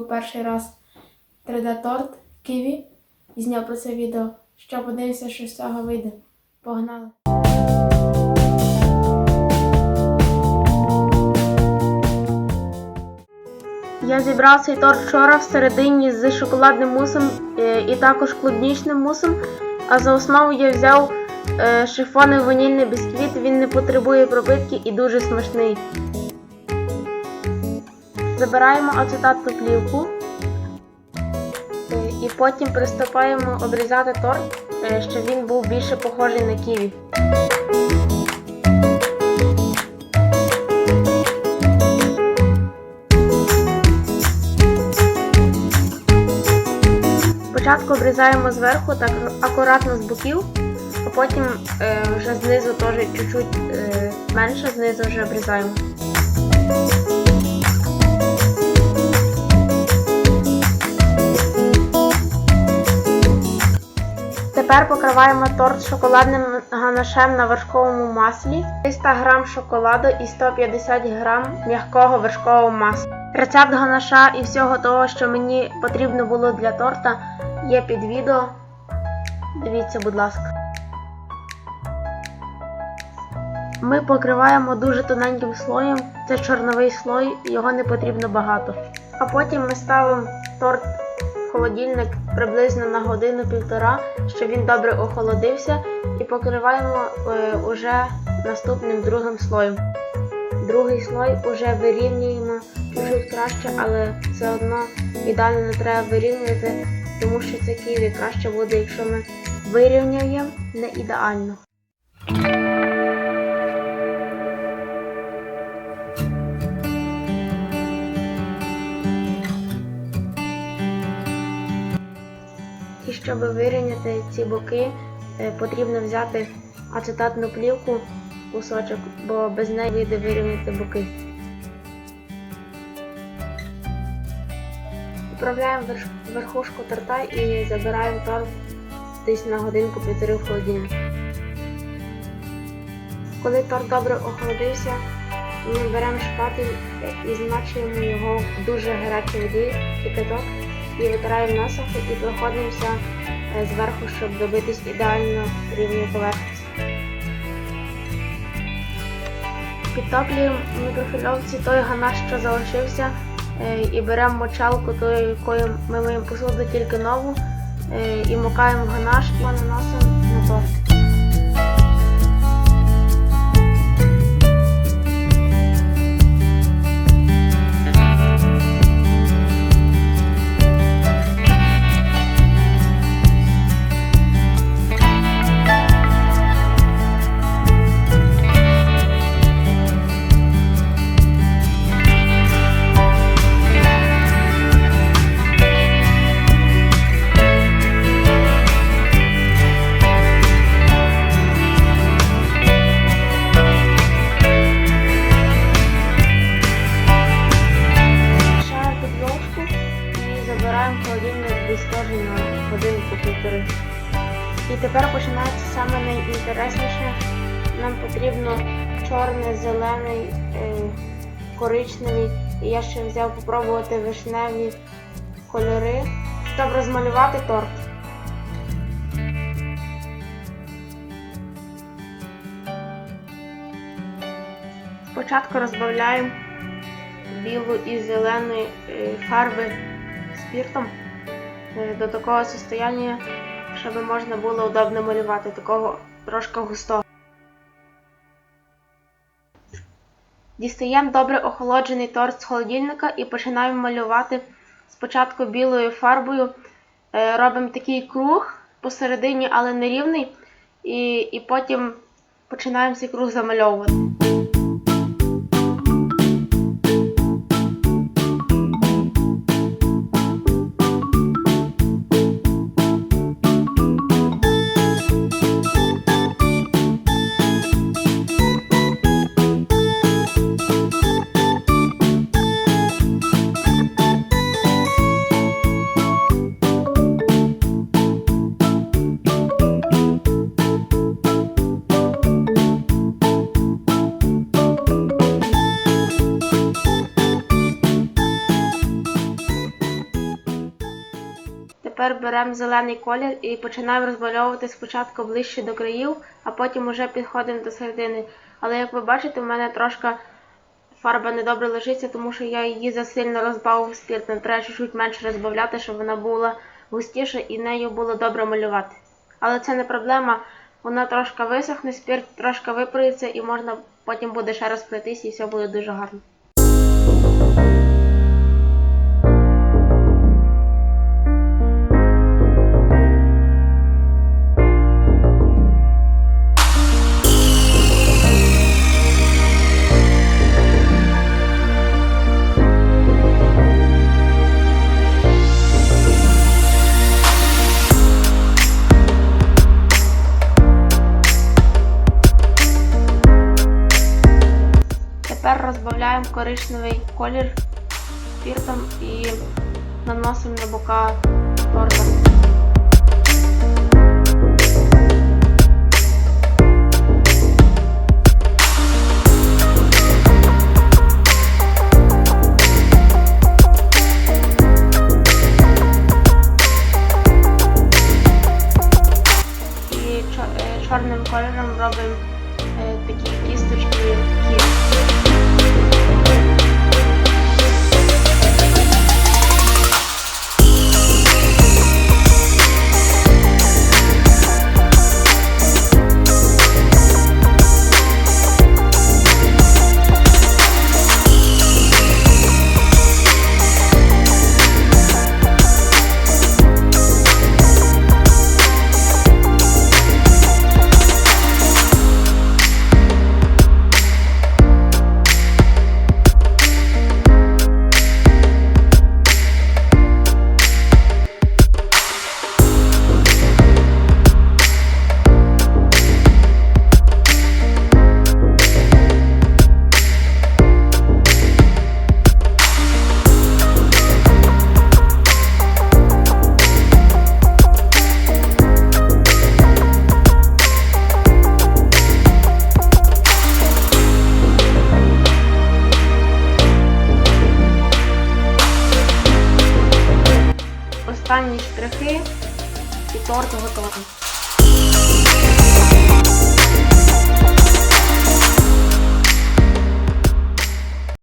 перший раз 3D-торт Ківі і зняв про це відео. Що подивимося, що з цього вийде. Погнали! Я зібрав цей торт вчора всередині з шоколадним мусом е, і також клубнічним мусом. А за основу я взяв е, шифоновий ванільний бісквіт. Він не потребує пробитки і дуже смачний. Забираємо ацетатну плівку е, і потім приступаємо обрізати торт, е, щоб він був більше похожий на ківі. Спочатку обрізаємо зверху так акуратно з боків, а потім е, вже знизу теж чуть-чуть е, менше, знизу вже обрізаємо. Тепер покриваємо торт шоколадним ганашем на вершковому маслі, 300 г шоколаду і 150 г м'якого вершкового масла. Рецепт ганаша і всього того, що мені потрібно було для торта, є під відео. Дивіться, будь ласка. Ми покриваємо дуже тоненьким слоєм. Це чорновий слой, його не потрібно багато. А потім ми ставимо торт в холодильник приблизно на годину-півтора, щоб він добре охолодився, і покриваємо е, уже наступним другим слоєм. Другий слой уже вирівнюємо чуть краще, але все одно ідеально не треба вирівнювати, тому що це ківі краще буде, якщо ми вирівнюємо не ідеально. Щоб вирівняти ці боки, е, потрібно взяти ацетатну плівку кусочок, бо без неї вийде вирівняти боки. Відправляємо верш- верхушку торта і забираємо торт десь на годинку півтори в холодильник. Коли торт добре охолодився, ми беремо шпатель і змачуємо його в дуже гарячій воді кипяток і витираємо насухо і проходимося е, зверху, щоб добитись ідеально рівної поверхності. Підтоплюємо мікрофільовці той ганаш, що залишився, е, і беремо мочалку, тою, якою ми миємо посуду, тільки нову, е, і макаємо в ганаш і наносимо саме найінтересніше. Нам потрібно чорний, зелений, е, коричневий. І я ще взяв попробувати вишневі кольори, щоб розмалювати торт. Спочатку розбавляємо білу і зеленої е, фарби спіртом е, до такого состояння, щоб можна було удобно малювати, такого трошки густого. Дістаємо добре охолоджений торт з холодильника і починаємо малювати спочатку білою фарбою. Е, Робимо такий круг посередині, але не рівний, і, і потім починаємо цей круг замальовувати. Тепер беремо зелений колір і починаємо розмальовувати спочатку ближче до країв, а потім уже підходимо до середини. Але як ви бачите, в мене трошки фарба недобре лежиться, тому що я її засильно розбавив спиртом. Треба чуть менше розбавляти, щоб вона була густіша і нею було добре малювати. Але це не проблема. Вона трошки висохне, спирт трошки випарується і можна потім буде ще раз і все буде дуже гарно. Тепер розбавляємо коричневий колір спиртом і наносимо на бока торта. Останні штрихи і торт готовий.